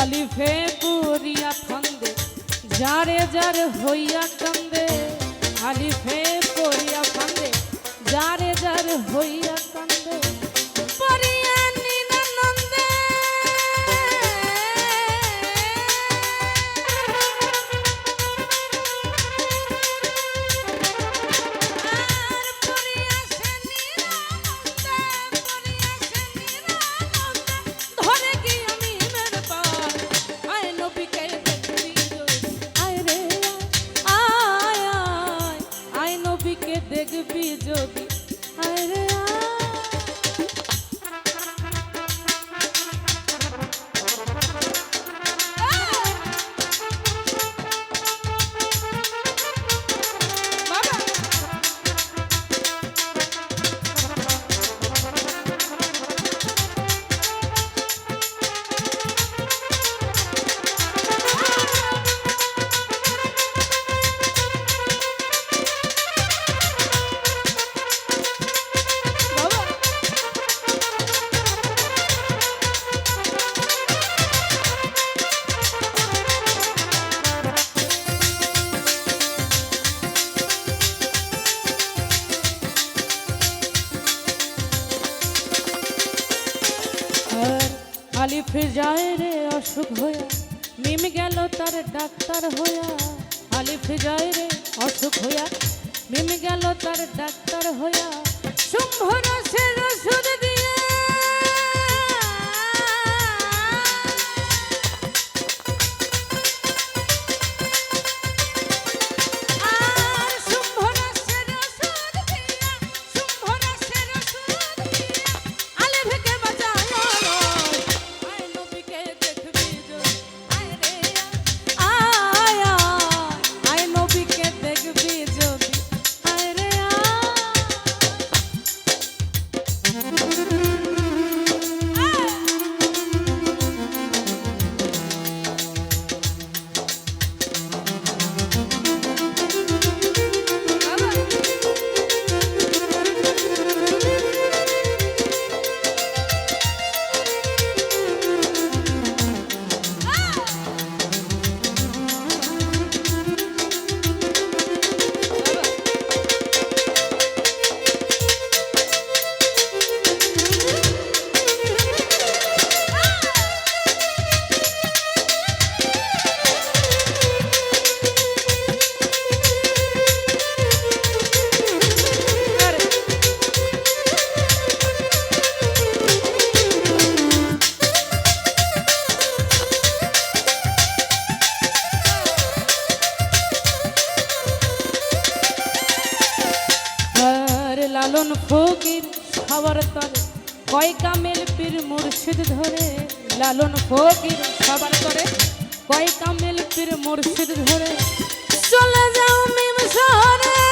আলিফে পুরিয়া ফান্দে যারে যার হইয়া কান্দে আলিফে পড়িয়া ফান্দে যারে যার হইয়া কান্দে। দেখবি যদি আলিফ যায় রে অসুখ হইয়া। মিম গেল তার ডাক্তার হইয়া। আলিফ যায় রে অসুখ হইয়া। মিম গেল তার ডাক্তার হইয়া। শুম্ভ রসের লালন ফকির সবার তরে কয় কামেল পীর মুর্শিদ ধরে, লালন ফকির খাবার তরে কয় কামেল পীর মুর্শিদ ধরে, চলে যাও মিম শহরে।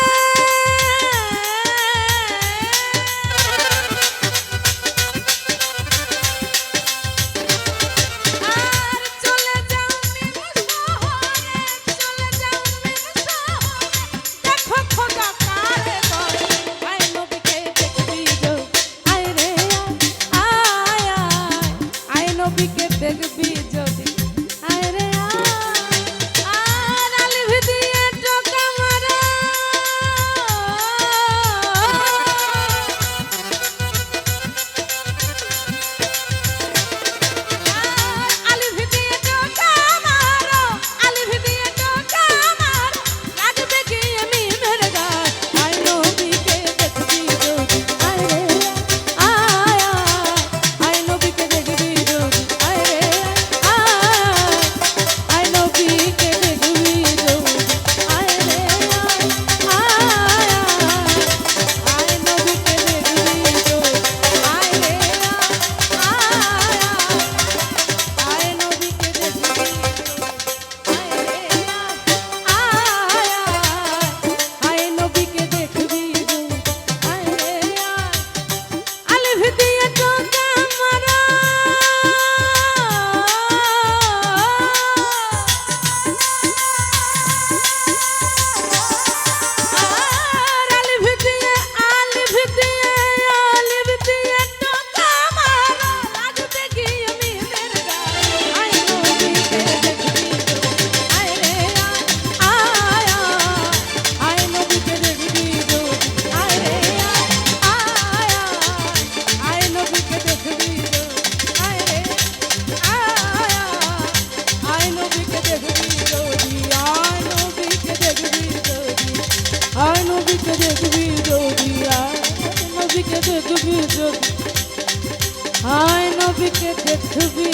দেখবি যদি হায় নবীকে দেখবি